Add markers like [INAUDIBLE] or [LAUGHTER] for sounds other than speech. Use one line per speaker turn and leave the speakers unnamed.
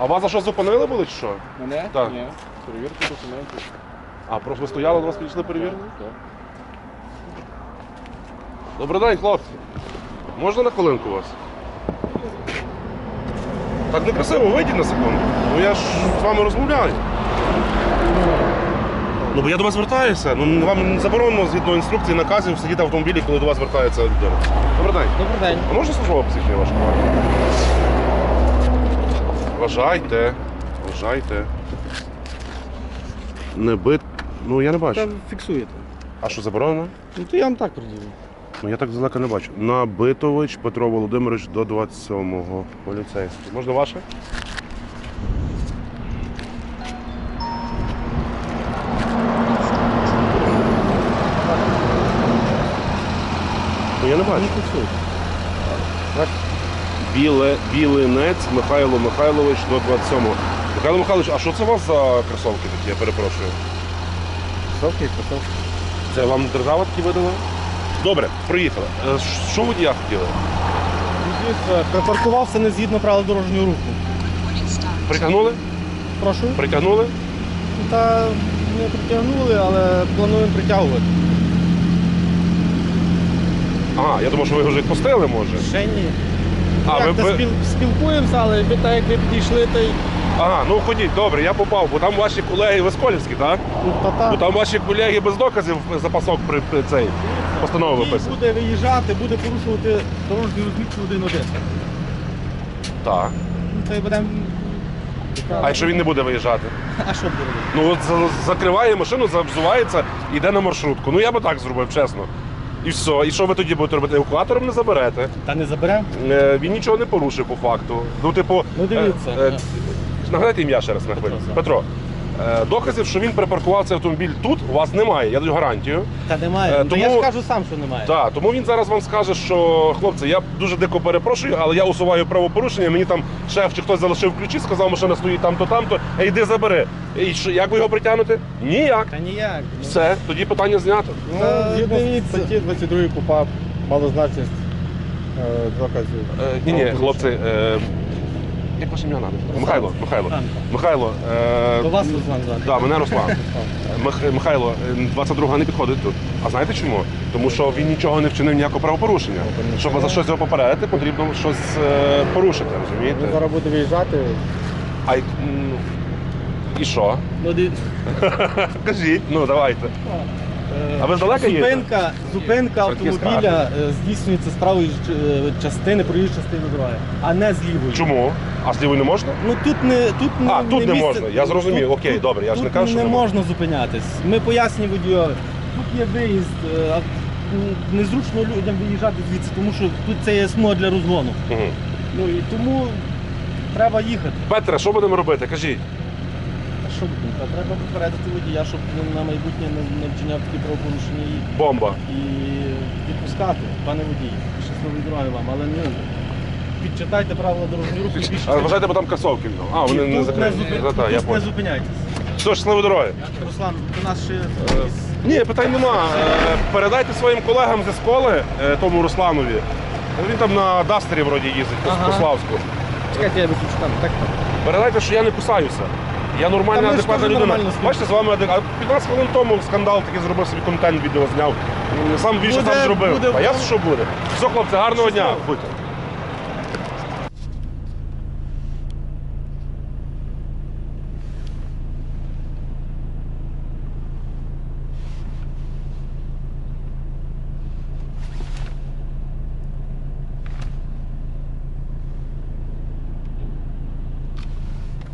А вас за що зупинили були чи що?
Мене?
Так.
Ні. Перевірка документів.
А, просто ви стояли, до вас підійшли перевірити?
Так.
Добрий день, хлопці. Можна на хвилинку вас? Так некрасиво, вийдіть на секунду. Ну я ж з вами розмовляю. Ну бо я до вас звертаюся. Ну вам не заборонено згідно інструкції, наказів сидіти в автомобілі, коли до вас звертається людина. Добрий день.
Добрий день.
А можна службова посвідчення ваше? Вважайте. Вважайте. Не бит. Ну я не бачу.
Та фіксуєте.
А що заборонено?
Ну то я вам так приділю.
Ну я так здалека не бачу. Набитович Петро Володимирович до 27-го. Поліцейський. Можна ваше? Ну я не бачу.
фіксуєте.
Біле, Білинець Михайло Михайлович до 27-го. Михайло Михайлович, а що це у вас за кросовки такі, я перепрошую?
Кросовки кросовки.
Це вам держава такі видала? Добре, проїхали. Е, Що водія хотіли?
Припаркувався не згідно правил дорожнього руху.
Притягнули?
Прошу.
Притягнули?
Та не притягнули, але плануємо притягувати.
Ага, я думав, що ви його вже відпустили, може.
Ще ні.
А, ви- ви-
спіл- спілкуємося, але ви так як ви підійшли, то й
Ага, ну ходіть, добре, я попав, бо там ваші колеги Висколівські, так?
ну, та
Бо там ваші колеги без доказів запасок при, при цей постанови
Водій
виписані.
буде виїжджати, буде порушувати дорожню розмітку один один.
Так.
Ну, то й будемо.
А якщо він не буде виїжджати?
А що буде?
Ну от за- закриває машину, завзувається, йде на маршрутку. Ну я би так зробив, чесно. І все. І що ви тоді будете робити? Евакуатором не заберете.
Та не заберемо?
Е, він нічого не порушив по факту. Ну, типу,
Ну, дивіться.
Е, е, нагадайте ім'я ще раз на хвилю.
Петро,
е, доказів, що він припаркував цей автомобіль тут, у вас немає, я даю гарантію.
Та немає.
Е,
Ну, Я
тому-
ж кажу сам, що немає.
Так, тому він зараз вам скаже, що хлопці, я дуже дико перепрошую, але я усуваю правопорушення. Мені там шеф чи хтось залишив ключі, сказав, машина стоїть там-то, там-то. Е, йди забери. І що, як ви його притягнете? Ніяк.
Та ніяк. Ну,
Все, тоді питання знято.
Ну,
згідно статті 22 КУПАП малозначність е, доказів.
Е, ні, ні, хлопці. Е, як ваше ім'я надо? Михайло, Михайло.
Анка.
Михайло. Е,
До вас Руслан звати.
Да, мене Руслан. Мих- Михайло, е, 22 не підходить тут. А знаєте чому? Тому що він нічого не вчинив ніякого правопорушення. Щоб за щось його попередити, потрібно щось е, порушити,
Він зараз буде виїжджати.
А й- м, і що?
Ну, дивіться. [LAUGHS]
Кажіть, ну давайте. А ви здалека їдете?
Зупинка, зупинка
Франківська
автомобіля е, здійснюється з правої ж- е, частини, проїжджої частини дороги, а не з лівої.
Чому? А з лівої не можна?
Ну тут не тут не,
А, тут не
місце-
можна. Я зрозумів.
Тут-
Окей,
тут-
добре, я ж не
тут
кажу, що
не
не
можна зупинятись. Ми пояснюємо водію. Тут є виїзд. е, а, м, Незручно людям виїжджати звідси, тому що тут це є смуга для розгону.
Угу.
Ну і тому треба їхати.
Петре, що будемо робити? Кажіть.
Що будемо? Та Треба попередити водія, щоб він на майбутнє не, не вчиняв такі правопорушення і
Бомба.
і відпускати, пане водій. Щасливої дороги вам, але не підчитайте правила дорожнього руху. і
А вважайте, бо там кросовки. А, вони
тут
не
не,
закриті.
зупи-
Та, та, я
тут не
понял.
зупиняйтесь.
Все, щасливої дороги.
Руслан, до нас ще
Ні, питань нема. Е, Передайте своїм колегам зі школи, е, тому Русланові. Він там на Дастері вроді їздить, по-
Ага.
по Славську.
чекайте, я виключу там. Так,
Передайте, що я не кусаюся. Я нормальна,
Та ми ж
адекватна
теж
людина.
нормально спілкуємося.
Бачите, з вами адек- а 15 хвилин тому скандал такий зробив собі контент відео зняв. Сам більше
Буде-
сам зробив.
буде-
а я що буде? Все, хлопці, гарного дня. Будьте.